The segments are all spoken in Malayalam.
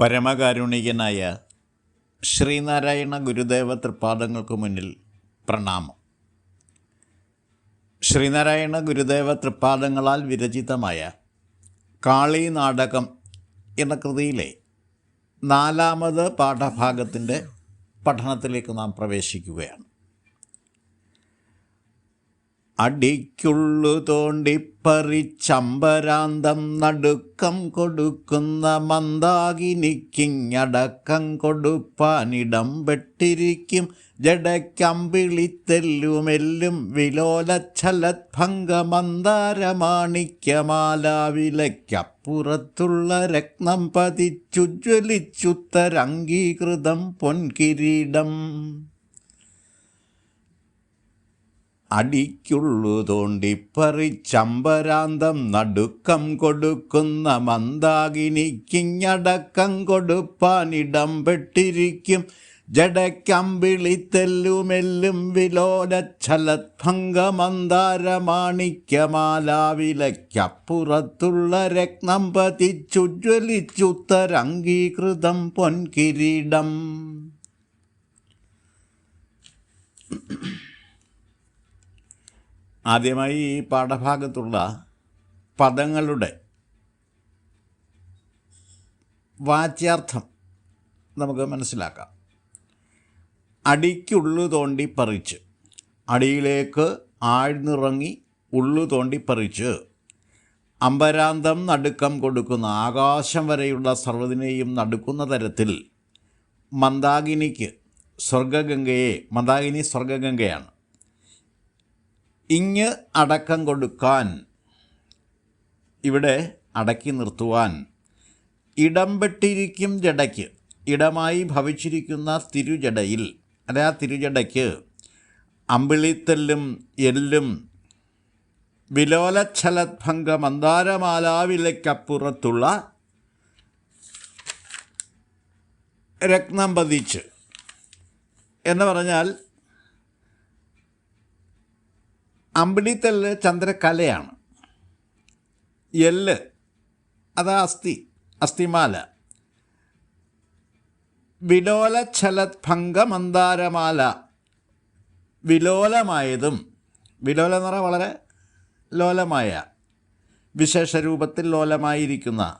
പരമകാരുണികനായ ശ്രീനാരായണ ഗുരുദേവ തൃപ്പാദങ്ങൾക്ക് മുന്നിൽ പ്രണാമം. ശ്രീനാരായണ ഗുരുദേവ തൃപ്പാദങ്ങളാൽ വിരചിതമായ കാളി നാടകം എന്ന കൃതിയിലെ നാലാമത് പാഠഭാഗത്തിന്റെ പഠനത്തിലേക്ക് നാം പ്രവേശിക്കുകയാണ്. അടിക്കുള്ളു തോണ്ടിപ്പറിച്ചമ്പരാന്തം നടുക്കം കൊടുക്കുന്ന മന്ദാകിനിക്കിങ്ങടക്കം കൊടുപ്പാനിടം പെട്ടിരിക്കും. ജടക്കമ്പിളിത്തെല്ലുമെല്ലും വിലോലച്ഛലത്ഭംഗമന്ദാരമാണിക്യമാലാവിലയ്ക്കപ്പുറത്തുള്ള രത്നം പതിച്ചുജ്വലിച്ചുത്തരംഗീകൃതം പൊൻകിരീടം. അടിക്കുള്ളു തോണ്ടിപ്പറിച്ചമ്പരാന്തം നടുക്കം കൊടുക്കുന്ന മന്ദാകിനിക്കിങ്ങടക്കം കൊടുപ്പാനിടം പെട്ടിരിക്കും ജടക്കമ്പിളിത്തെല്ലുമെല്ലും വിലോലച്ഛലത്ഭംഗമന്ദാരമാണിക്യമാലാവിലയ്ക്കപ്പുറത്തുള്ള രത്നം പതിച്ചുജ്വലിച്ചുത്തരംഗീകൃതം പൊൻകിരീടം. ആദ്യമായി ഈ പാഠഭാഗത്തുള്ള പദങ്ങളുടെ വാച്യാർത്ഥം നമുക്ക് മനസ്സിലാക്കാം. അടിക്കുള്ളു തോണ്ടി പറിച്ച്. അടിയിലേക്ക് ആഴ്ന്നിറങ്ങി ഉള്ളു തോണ്ടി പറിച്ച്. അമ്പരാന്തം നടുക്കം കൊടുക്കുന്ന ആകാശം വരെയുള്ള സർവതിനെയും നടുക്കുന്ന തരത്തിൽ മന്ദാകിനിക്ക് സ്വർഗഗംഗയെ മന്ദാകിനി സ്വർഗഗംഗയാണ് ഇങ്ങ് അടക്കം കൊടുക്കാൻ ഇവിടെ അടക്കി നിർത്തുവാൻ. ഇടംപെട്ടിരിക്കും ജഡയ്ക്ക് ഇടമായി ഭവിച്ചിരിക്കുന്ന തിരുജടയിൽ അല്ലെ ആ തിരുജടയ്ക്ക് അമ്പിളിത്തെല്ലും എല്ലും വിലോലച്ഛലഭംഗ മന്ദാരമാലാവിലയ്ക്കപ്പുറത്തുള്ള രത്നം പതിച്ച്. എന്ന് പറഞ്ഞാൽ അമ്പിളിത്തല്ല് ചന്ദ്രകലയാണ്. എല്ല് അത് അസ്ഥി അസ്ഥിമാല. വിലോല ഛലത് മന്ദാരമാല വിലോലമായതും വിലോല എന്ന് പറഞ്ഞാൽ വളരെ ലോലമായ വിശേഷരൂപത്തിൽ ലോലമായിരിക്കുന്ന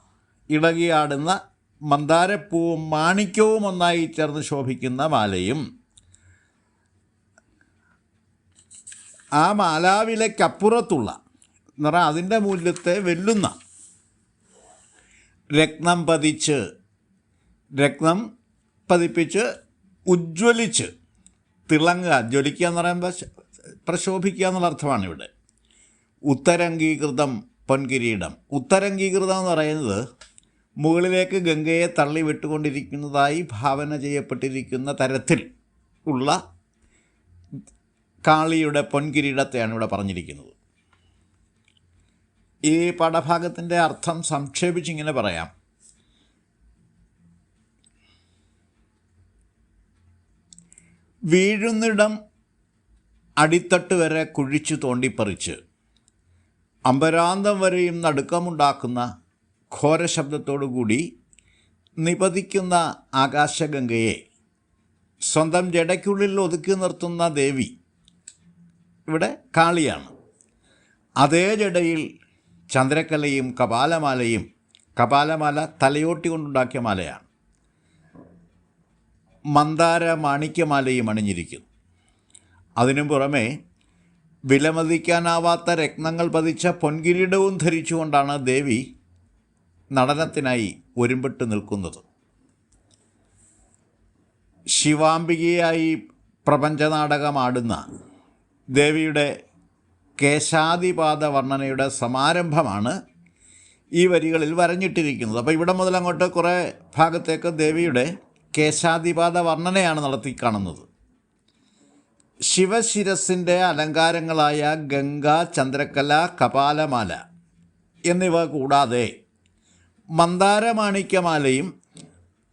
ഇളകിയാടുന്ന മന്ദാരപ്പൂവും മാണിക്യവും ഒന്നായി ചേർന്ന് ശോഭിക്കുന്ന മാലയും ആ മാലാവിലയ്ക്കപ്പുറത്തുള്ള എന്ന് പറഞ്ഞാൽ അതിന്റെ മൂല്യത്തെ വെല്ലുന്ന രത്നം പതിച്ച് രത്നം പതിപ്പിച്ച് ഉജ്ജ്വലിച്ച് തിളങ്ങുക ജ്വലിക്കുക എന്ന് പറയുമ്പോൾ പ്രശോഭിക്കുക എന്നുള്ള അർത്ഥമാണ് ഇവിടെ. ഉത്തരംഗീകൃതം പൊൻകിരീടം. ഉത്തരംഗീകൃതം എന്ന് പറയുന്നത് മുകളിലേക്ക് ഗംഗയെ തള്ളി വിട്ടുകൊണ്ടിരിക്കുന്നതായി ഭാവന ചെയ്യപ്പെട്ടിരിക്കുന്ന തരത്തിൽ ഉള്ള കാളിയുടെ പൊൻകിരീടത്തെയാണ് ഇവിടെ പറഞ്ഞിരിക്കുന്നത്. ഈ പാഠഭാഗത്തിന്റെ അർത്ഥം സംക്ഷേപിച്ചിങ്ങനെ പറയാം. വീഴുന്നിടം അടിത്തട്ട് വരെ കുഴിച്ചു തോണ്ടിപ്പറിച്ച് അമ്പരാന്തം വരെയും നടുക്കമുണ്ടാക്കുന്ന ഘോരശബ്ദത്തോടുകൂടി നിപതിക്കുന്ന ആകാശഗംഗയെ സ്വന്തം ജടയ്ക്കുള്ളിൽ ഒതുക്കി നിർത്തുന്ന ദേവി ഇവിടെ കാളിയാണ്. അതേ ജടയിൽ ചന്ദ്രക്കലയും കപാലമാലയും കപാലമാല തലയോട്ടി കൊണ്ടുണ്ടാക്കിയ മാലയാണ്. മന്ദാര മാണിക്യമാലയും അണിഞ്ഞിരിക്കുന്നു. അതിനു പുറമെ വിലമതിക്കാനാവാത്ത രത്നങ്ങൾ പതിച്ച പൊൻകിരീടവും ധരിച്ചുകൊണ്ടാണ് ദേവി നടനത്തിനായി ഒരുമ്പിട്ട് നിൽക്കുന്നത്. ശിവാംബികയായി പ്രപഞ്ചനാടകമാടുന്ന ദേവിയുടെ കേശാദിപാദ വർണനയുടെ സമാരംഭമാണ് ഈ വരികളിൽ വരഞ്ഞിട്ടിരിക്കുന്നത്. അപ്പോൾ ഇവിടെ മുതൽ അങ്ങോട്ട് കുറേ ഭാഗത്തേക്ക് ദേവിയുടെ കേശാദിപാദ വർണനയാണ് നടത്തി കാണുന്നത്. ശിവശിരസിന്റെ അലങ്കാരങ്ങളായ ഗംഗ ചന്ദ്രക്കല കപാലമാല എന്നിവ കൂടാതെ മന്ദാരമാണിക്യമാലയും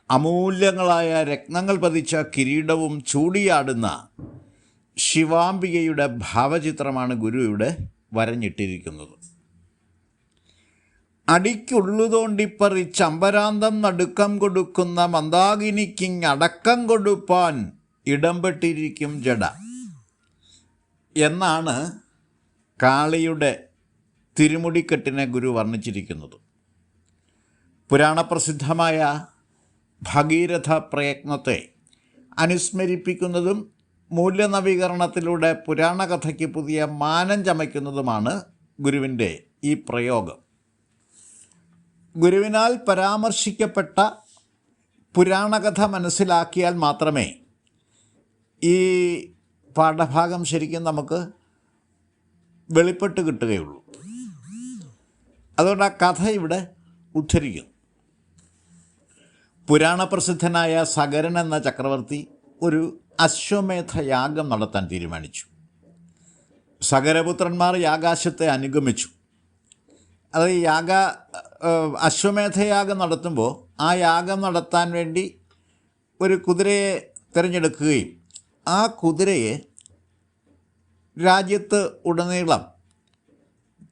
അമൂല്യങ്ങളായ രത്നങ്ങൾ പതിച്ച കിരീടവും ചൂടിയാടുന്ന ശിവാംബികയുടെ ഭാവചിത്രമാണ് ഗുരു ഇവിടെ വരഞ്ഞിട്ടിരിക്കുന്നത്. അടിക്കുള്ളുതോണ്ടിപ്പറി ചമ്പരാന്തം നടുക്കം കൊടുക്കുന്ന മന്ദാകിനിക്കിങ് അടക്കം കൊടുപ്പാൻ ഇടംപെട്ടിരിക്കും ജഡ. എന്നാണ് കാളിയുടെ തിരുമുടിക്കെട്ടിനെ ഗുരു വർണിച്ചിരിക്കുന്നത്. പുരാണപ്രസിദ്ധമായ ഭഗീരഥ പ്രയത്നത്തെ അനുസ്മരിപ്പിക്കുന്നതും മൂല്യനവീകരണത്തിലൂടെ പുരാണകഥയ്ക്ക് പുതിയ മാനം ചമയ്ക്കുന്നതുമാണ് ഗുരുവിന്റെ ഈ പ്രയോഗം. ഗുരുവിനാൽ പരാമർശിക്കപ്പെട്ട പുരാണകഥ മനസ്സിലാക്കിയാൽ മാത്രമേ ഈ പാഠഭാഗം ശരിക്കും നമുക്ക് വെളിപ്പെട്ട് കിട്ടുകയുള്ളൂ. അതുകൊണ്ട് ആ കഥ ഇവിടെ ഉദ്ധരിക്കുന്നു. പുരാണപ്രസിദ്ധനായ സഗരൻ എന്ന ചക്രവർത്തി ഒരു അശ്വമേധ യാഗം നടത്താൻ തീരുമാനിച്ചു. സകരപുത്രന്മാർ യാഗാശത്തെ അനുഗമിച്ചു. അത് യാഗ അശ്വമേധയാഗം നടത്തുമ്പോൾ ആ യാഗം നടത്താൻ വേണ്ടി ഒരു കുതിരയെ തിരഞ്ഞെടുക്കുകയും ആ കുതിരയെ രാജ്യത്ത് ഉടനീളം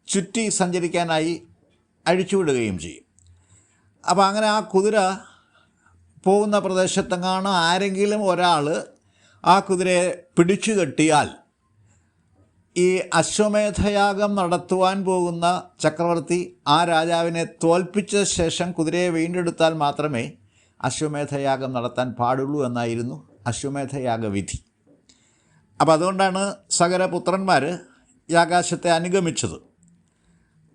ചുറ്റി സഞ്ചരിക്കാനായി അഴിച്ചുവിടുകയും ചെയ്യും. അപ്പോൾ അങ്ങനെ ആ കുതിര പോകുന്ന പ്രദേശത്തെങ്ങാണ് ആരെങ്കിലും ഒരാൾ ആ കുതിരയെ പിടിച്ചു കെട്ടിയാൽ ഈ അശ്വമേധയാഗം നടത്തുവാൻ പോകുന്ന ചക്രവർത്തി ആ രാജാവിനെ തോൽപ്പിച്ച ശേഷം കുതിരയെ വീണ്ടെടുത്താൽ മാത്രമേ അശ്വമേധയാഗം നടത്താൻ പാടുള്ളൂ എന്നായിരുന്നു അശ്വമേധയാഗ വിധി അപ്പോൾ അതുകൊണ്ടാണ് സകരപുത്രന്മാർ യാകാശത്തെ അനുഗമിച്ചത്.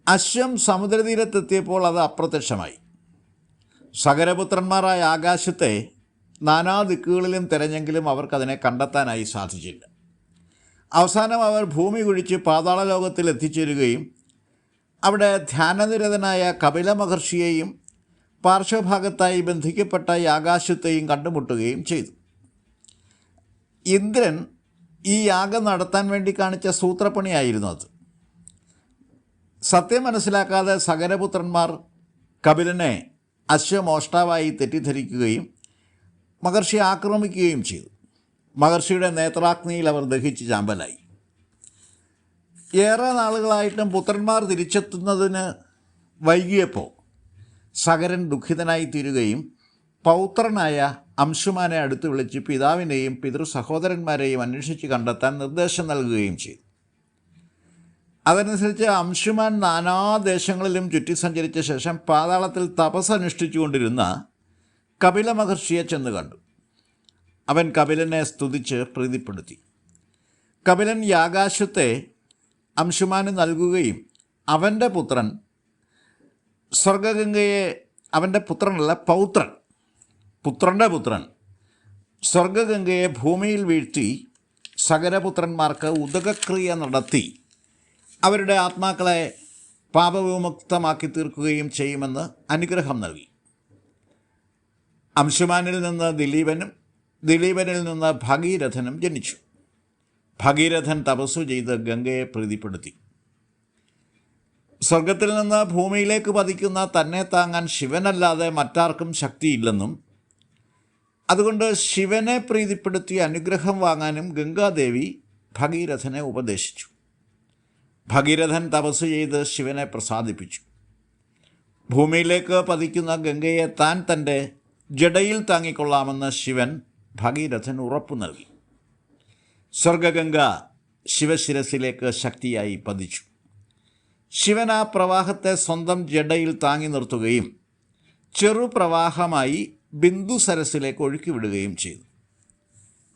അശ്വം സമുദ്രതീരത്തെത്തിയപ്പോൾ അത് അപ്രത്യക്ഷമായി. സകരപുത്രന്മാരായ ആകാശത്തെ നാനാ ദിക്കുകളിലും തിരഞ്ഞെങ്കിലും അവർക്കതിനെ കണ്ടെത്താനായി സാധിച്ചില്ല. അവസാനം അവർ ഭൂമി കുഴിച്ച് പാതാള ലോകത്തിൽ എത്തിച്ചേരുകയും അവിടെ ധ്യാനനിരതനായ കപില മഹർഷിയെയും പാർശ്വഭാഗത്തായി ബന്ധിക്കപ്പെട്ട ആകാശത്തെയും കണ്ടുമുട്ടുകയും ചെയ്തു. ഇന്ദ്രൻ ഈ യാഗം നടത്താൻ വേണ്ടി കാണിച്ച സൂത്രപ്പണിയായിരുന്നു അത്. സത്യം മനസ്സിലാക്കാതെ സകരപുത്രന്മാർ കപിലനെ അശ്വമോഷ്ടാവായി തെറ്റിദ്ധരിക്കുകയും മഹർഷിയെ ആക്രമിക്കുകയും ചെയ്തു. മഹർഷിയുടെ നേത്രാഗ്നിയിൽ അവർ ദഹിച്ച് ചാമ്പലായി. ഏറെ നാളുകളായിട്ടും പുത്രന്മാർ തിരിച്ചെത്തുന്നതിന് വൈകിയപ്പോൾ സകരൻ ദുഃഖിതനായി തീരുകയും പൗത്രനായ അംശുമാനെ അടുത്ത് വിളിച്ച് പിതാവിനെയും പിതൃ സഹോദരന്മാരെയും അന്വേഷിച്ച് കണ്ടെത്താൻ നിർദ്ദേശം നൽകുകയും ചെയ്തു. അതനുസരിച്ച് അംശുമാൻ നാനാ ദേശങ്ങളിലും ചുറ്റി സഞ്ചരിച്ച ശേഷം പാതാളത്തിൽ തപസ് അനുഷ്ഠിച്ചുകൊണ്ടിരുന്ന കപില മഹർഷിയെ ചെന്ന് കണ്ടു. അവൻ കപിലനെ സ്തുതിച്ച് പ്രീതിപ്പെടുത്തി. കപിലൻ യാകാശത്തെ അംശുമാന് നൽകുകയും അവന്റെ പുത്രൻ സ്വർഗഗംഗയെ അവന്റെ പുത്രനല്ല പൗത്രൻ പുത്രന്റെ പുത്രൻ സ്വർഗഗംഗയെ ഭൂമിയിൽ വീഴ്ത്തി സകരപുത്രന്മാർക്ക് ഉദകക്രിയ നടത്തി. അവരുടെ ആത്മാക്കളെ പാപവിമുക്തമാക്കി തീർക്കുകയും ചെയ്യുമെന്ന് അനുഗ്രഹം നൽകി. അംശുമാനിൽ നിന്ന് ദിലീപനും ദിലീപനിൽ നിന്ന് ഭഗീരഥനും ജനിച്ചു. ഭഗീരഥൻ തപസ്സു ചെയ്ത് ഗംഗയെ പ്രീതിപ്പെടുത്തി. സ്വർഗത്തിൽ നിന്ന് ഭൂമിയിലേക്ക് പതിക്കുന്ന തന്നെ താങ്ങാൻ ശിവനല്ലാതെ മറ്റാർക്കും ശക്തിയില്ലെന്നും അതുകൊണ്ട് ശിവനെ പ്രീതിപ്പെടുത്തി അനുഗ്രഹം വാങ്ങാനും ഗംഗാദേവി ഭഗീരഥനെ ഉപദേശിച്ചു. ഭഗീരഥൻ തപസ് ചെയ്ത് ശിവനെ പ്രസാദിപ്പിച്ചു. ഭൂമിയിലേക്ക് പതിക്കുന്ന ഗംഗയെ താൻ തന്റെ ജടയിൽ താങ്ങിക്കൊള്ളാമെന്ന് ശിവൻ ഭഗീരഥൻ ഉറപ്പു നൽകി. സ്വർഗഗംഗ ശിവശിരസിലേക്ക് ശക്തിയായി പതിച്ചു. ശിവൻ ആ പ്രവാഹത്തെ സ്വന്തം ജഡയിൽ താങ്ങി നിർത്തുകയും ചെറുപ്രവാഹമായി ബിന്ദുസരസിലേക്ക് ഒഴുക്കിവിടുകയും ചെയ്തു.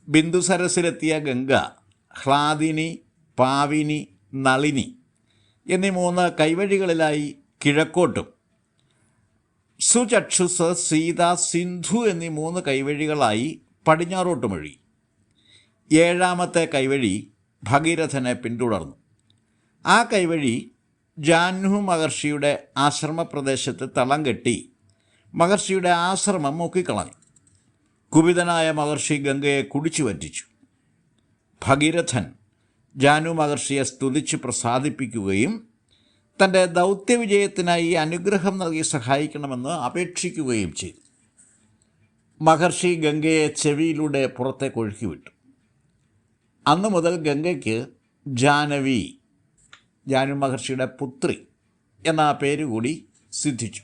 ബിന്ദുസരസിലെത്തിയ ഗംഗ ഹ്ലാദിനി പാവിനി നളിനി എന്നീ മൂന്ന് കൈവഴികളിലായി കിഴക്കോട്ടും സുചക്ഷുസ് സീത സിന്ധു എന്നീ മൂന്ന് കൈവഴികളായി പടിഞ്ഞാറോട്ടും മൊഴി. ഏഴാമത്തെ കൈവഴി ഭഗീരഥനെ പിന്തുടർന്നു. ആ കൈവഴി ജാഹ്നു മഹർഷിയുടെ ആശ്രമപ്രദേശത്ത് തളം കെട്ടി മഹർഷിയുടെ ആശ്രമം മുക്കിക്കളഞ്ഞു. കുപിതനായ മഹർഷി ഗംഗയെ കുടിച്ചു വറ്റിച്ചു. ഭഗീരഥൻ ജാനു മഹർഷിയെ സ്തുതിച്ച് പ്രസാദിപ്പിക്കുകയും തന്റെ ദൗത്യവിജയത്തിനായി അനുഗ്രഹം നൽകി സഹായിക്കണമെന്ന് അപേക്ഷിക്കുകയും ചെയ്തു. മഹർഷി ഗംഗയെ ചെവിയിലൂടെ പുറത്തേക്ക് ഒഴുക്കിവിട്ടു. അന്നു മുതൽ ഗംഗയ്ക്ക് ജാനവി ജാനു മഹർഷിയുടെ പുത്രി എന്ന പേര് കൂടി സിദ്ധിച്ചു.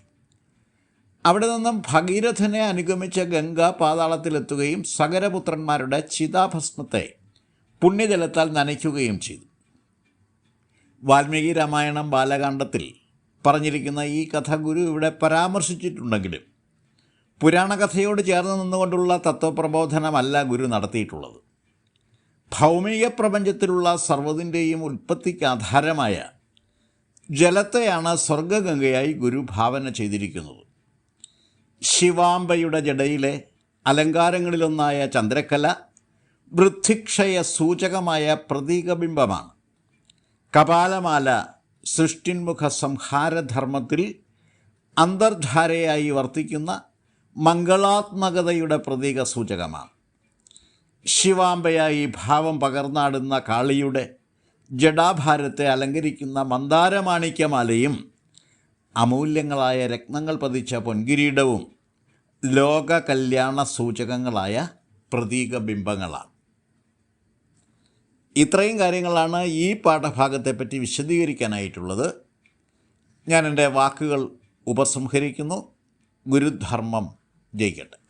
അവിടെ നിന്നും ഭഗീരഥനെ അനുഗമിച്ച ഗംഗ പാതാളത്തിലെത്തുകയും സകരപുത്രന്മാരുടെ ചിതാഭസ്മത്തെ പുണ്യജലത്താൽ നനയ്ക്കുകയും ചെയ്തു. വാൽമീകി രാമായണം ബാലകാണ്ഡത്തിൽ പറഞ്ഞിരിക്കുന്ന ഈ കഥ ഗുരു ഇവിടെ പരാമർശിച്ചിട്ടുണ്ടെങ്കിലും പുരാണകഥയോട് ചേർന്ന് നിന്നുകൊണ്ടുള്ള തത്വപ്രബോധനമല്ല ഗുരു നടത്തിയിട്ടുള്ളത്. ഭൗമിക പ്രപഞ്ചത്തിലുള്ള സർവതിന്റെയും ഉൽപ്പത്തിക്ക് ആധാരമായ ജലത്തെയാണ് സ്വർഗഗംഗയായി ഗുരു ഭാവന ചെയ്തിരിക്കുന്നത്. ശിവാംബയുടെ ജടയിലെ അലങ്കാരങ്ങളിലൊന്നായ ചന്ദ്രക്കല വൃദ്ധിക്ഷയ സൂചകമായ പ്രതീകബിംബമാണ്. കപാലമാല സൃഷ്ടിന്മുഖ സംഹാരധർമ്മത്തിൽ അന്തർധാരയായി വർത്തിക്കുന്ന മംഗളാത്മകതയുടെ പ്രതീക സൂചകമാണ്. ശിവാംബയായി ഭാവം പകർന്നാടുന്ന കാളിയുടെ ജഡാഭാരത്തെ അലങ്കരിക്കുന്ന മന്ദാരമാണിക്യമാലയും അമൂല്യങ്ങളായ രത്നങ്ങൾ പതിച്ച പൊൻകിരീടവും ലോകകല്യാണ സൂചകങ്ങളായ പ്രതീകബിംബങ്ങളാണ്. ഇത്രയും കാര്യങ്ങളാണ് ഈ പാഠഭാഗത്തെപ്പറ്റി വിശദീകരിക്കാനായിട്ടുള്ളത്. ഞാൻ എന്റെ വാക്കുകൾ ഉപസംഹരിക്കുന്നു. ഗുരുധർമ്മം ജയിക്കട്ടെ.